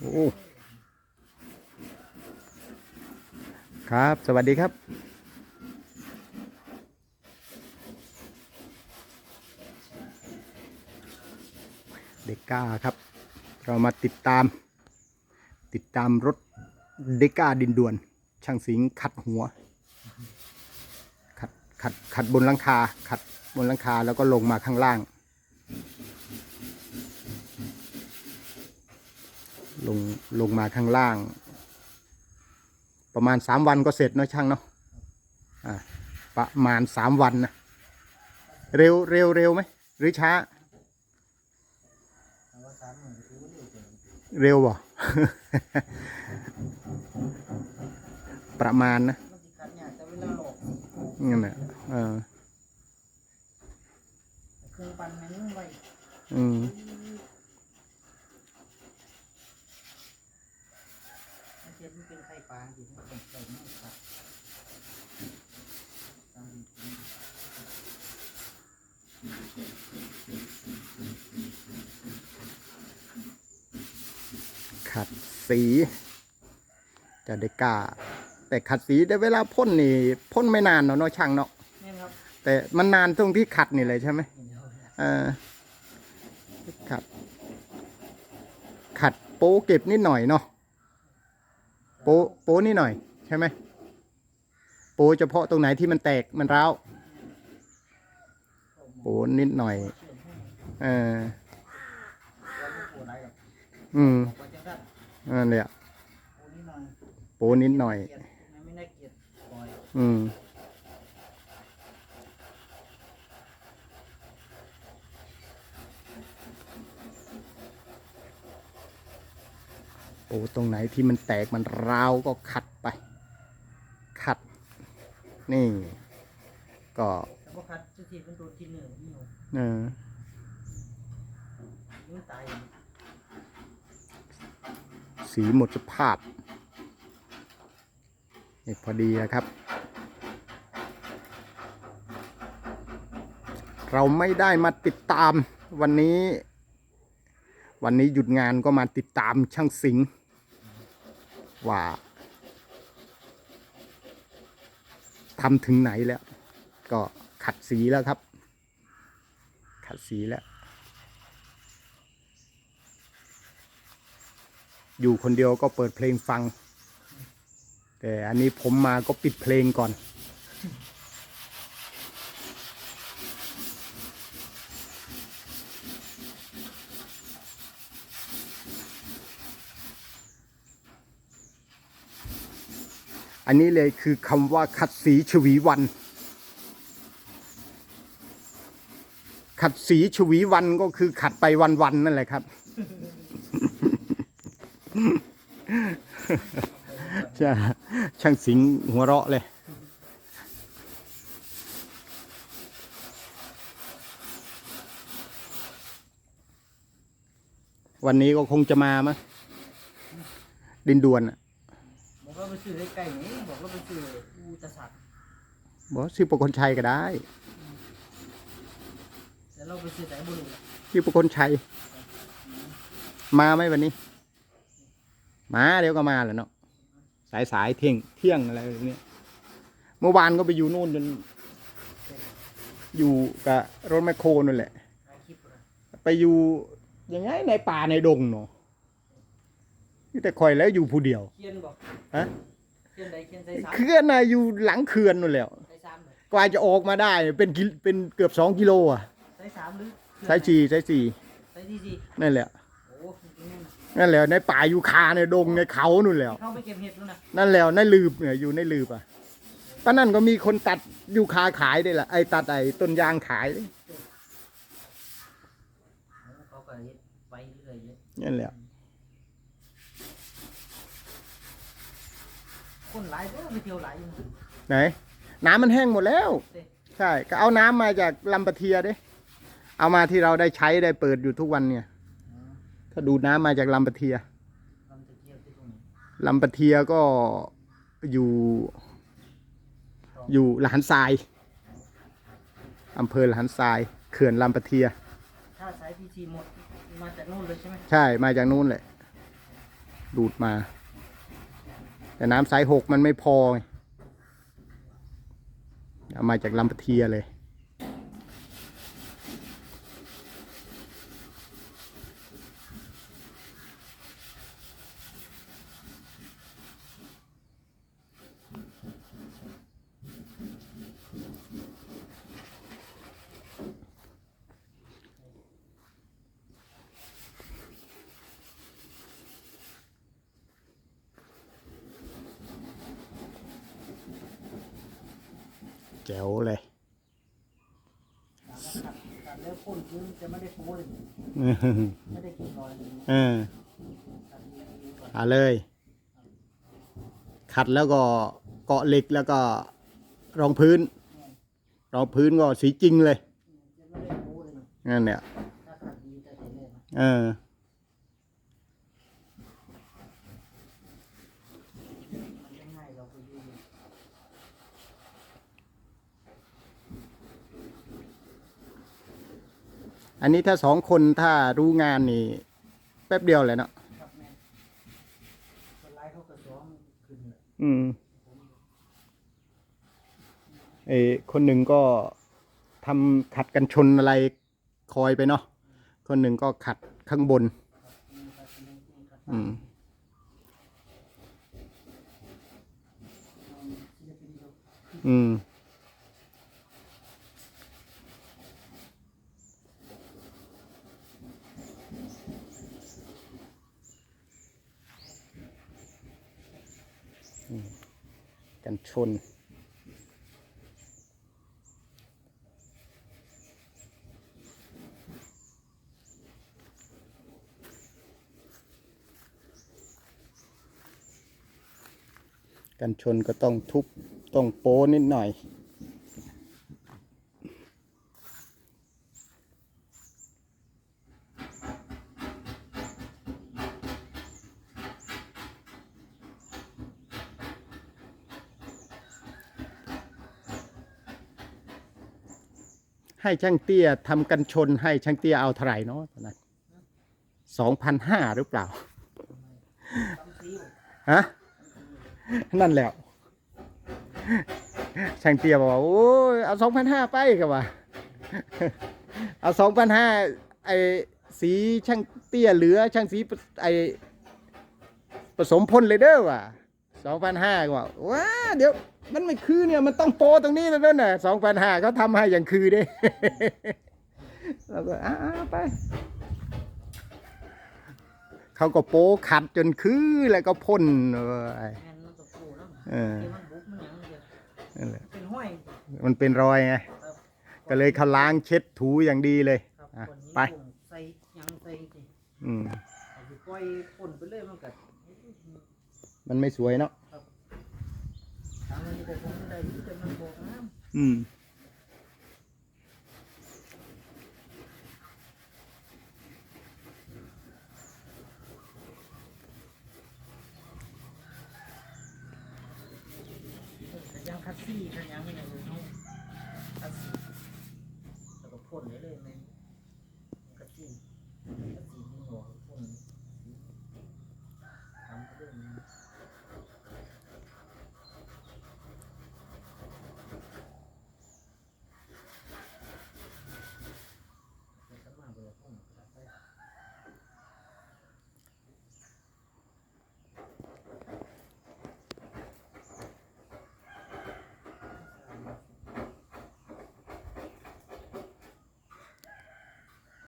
โอ้ครับ สวัสดีครับเด็กก้าครับ เรามาติดตาม ติดตามรถเด็กก้าดินด่วน ช่างสิงขัดหัว ขัดขัดขัดบนหลังคา ขัดบนหลังคาแล้วก็ลงมาข้างล่าง ลงลงมาข้างล่าง ประมาณสามวันก็เสร็จเนอะช่างเนาะอ่าประมาณสามวันนะเร็วเร็วเร็วไหมหรือช้า เร็วบ่ ประมาณนะมันสิขัดยากแต่เวลาหลอกงั้นแหละเออเครื่องปั่นแม่นไว้ อืม มันเทียบมันเป็นไข่ปลาอยู่มันเป็นไข่ไม่ขัดตามที่ผมขัดสีจะได้กล้า แต่ขัดสีแต่เวลาพ่นนี่พ่นไม่นานเนาะเนาะช่างเนาะเนี่ยครับแต่มันนานตรงที่ขัดนี่เลยใช่ไหมเดี๋ยวเออขัด ขัดโป๊เก็บนิดหน่อยเนาะโป๊โป๊นิดหน่อยใช่ไหมป๊เฉพาะตรงไหนที่มันแตกมันร้าวป๊นิดหน่อยเชื่อมให้เออเราไม่ปวดอะไรหรอกอืมอันนั่นแหละโอ้นิดหน่อยโป๊นิดหน่อยเกลียดมันไม่น่าเกลียดปล่อย อืมโอ้ตรงไหนที่มันแตกมันร้าวก็ขัดไป นี่ ก็แต่พอขัดสุดทีเป็นตัวกินเนื้อนี่หนูเออมันตายสีหมดสภาพนี่พอดีนะครับ เราไม่ได้มาติดตามวันนี้ วันนี้หยุดงานก็มาติดตามช่างสิง ว่า ทำถึงไหนแล้ว ก็ขัดสีแล้วครับ ขัดสีแล้ว อยู่คนเดียวก็เปิดเพลงฟัง แต่อันนี้ผมมาก็ปิดเพลงก่อน อันนี้เลยคือคำว่าขัดสีชวีวัน ขัดสีชวีวันก็คือขัดไปวันๆนั่นแหละครับ ช่ช่างสิงหัวเราะเลย วันนี้ก็คงจะมามั้งดินดวนน่ะ ไปซื้อไก่นี่บอกว่าไปซื้ออูตะสักบอกชื่อประคนชัยก็ได้ แต่เราไปซื้อแต่บุหรี่ชื่อประคนชัย มาไหมวันนี้ มาเดี๋ยวก็มาแหล้วเนาะสายสายๆเที่ยงเที่ยงอะไรแบบเนี้ยเมื่อวานก็ไปอยู่นู่นจนอยู่กับรถแมคโครนั่นแหละถ่ายคลิปเลยไปอยู่ยังไงในป่าในดงเนาะ มีแต่คอยแล้วอยู่ผู้เดียว เขียนบอกฮะ เขียนใดเขียนใส่สามเคลื่อนน่ะอยู่หลังเขื่อนนู่นแหล้วใส่สามเลยกว่าจะออกมาได้เป็นกิโลเป็นเกือบสองกิโลอะใส่สามหรือใช้จีใช้จีใส่ที่สี่นั่นแหละ โอ้จริงๆนั่นน่ะนั่นแหละในป่าอยู่คาในดงในเขานู่นแหล้ว เข้าไปเก็บเห็ดแล้วนะนั่นแหล้วในลืบเนี่ยอยู่ในลืบอะป้านั่นก็มีคนตัดยูคาขายได้ละไอ้ตัดไอ้ต้นยางขายเลยเขาก็เฮ็ดไปเรื่อยเลยนั่นแหละ คนหลายก็ไปเที่ยวหลายอยู่นะไหน น้ำมันแห้งหมดแล้วเด้ใช่ ก็เอาน้ำมาจากลำปะเทียเด้เอามาที่เราได้ใช้ได้เปิดอยู่ทุกวันเนี่ยอ๋อถ้าดูดน้ำมาจากลำปะเทียลำตะเกียบที่ตรงนี้ลำปะเทียก็อยู่ อยู่หลานทรายอำเภอหลานทรายเขื่อนลำปะเทีย ถ้าสายพีซีหมดมาจากนู่นเลยใช่ไหม ใช่มาจากนู้นแหละ ดูดมา แต่น้ำสายหกมันไม่พอเอามาจากลำปะเทียเลย แจ๋วเลยขัดขัดแล้วพ่นพื้นจะไม่ได้โป๊เลยไม่ได้กินรอยเลยเออขัดดีๆก่อนเอาเลย ขัดแล้วก็เกาะเหล็กแล้วก็รองพื้น รองพื้นก็สีจริงเลยจะไม่ได้โป๊เลยนะนั่นเนี่ยถ้าขัดดีจะเห็นเลยนะเออ มันไม่ง่ายเราไปดู อันนี้ถ้าสองคนถ้ารู้งานนี่ แป๊บเดียวเลยเนาะครับแม่คนร้ายเขากระซ้อมขึ้นเลยอืมเออคนหนึ่งก็ทำขัดกันชนอะไรคอยไปเนาะคนหนึ่งก็ขัดข้างบนนี่ครับนี่นี่ครับอืมศิลปินเขาอืม อืมกัน ชน กันชนก็ต้องทุบต้องโป้นิดหน่อย ให้ช่างเตี้ยทำกันชนให้ช่างเตี้ยเอาเท่าไหร่เนาะตอนนั้นสองพันห้าหรือเปล่าฮะนั่นแหละช่างเตี้ยบอกว่าโอ้ยเอาสองพันห้าไปกับว่าเอาสองพันห้าไอ้สีช่างเตี้ยเหลือช่างสีไอ้ผสมพ่นเลยเด้อว่ะสองพันห้าก็ว่าว้าเดี๋ยว มันไม่คือเนี่ยมันต้องโปรตรงนี้แล้วนั่นน่ะสองพันห้าเขาทำให้อย่างคือเด้แล้วก็อ้าไปเขาก็โป้ขัดจนคือแล้วก็พ่นเอ้ยแมนมันตะปูนะเออเดี๋ยวมันบุกมันหยังเดี๋ยวนั่นแหละเป็นห้อยมันเป็นรอยไงครับก็เลยเขาล้างเช็ดถูอย่างดีเลยครับอะคนนี้ไปผมใส่หยังใส่สิอืมเอาไปปล่อยพ่นไปเลยมันก็มันไม่สวยเนาะ ทางนี้ก็คงได้อยู่แต่มันบอกน้ำอืมแต่ยังคัดซี่ยังไม่ได้เลยเนาะคัดซี่แล้วก็พ่นได้เลยแม่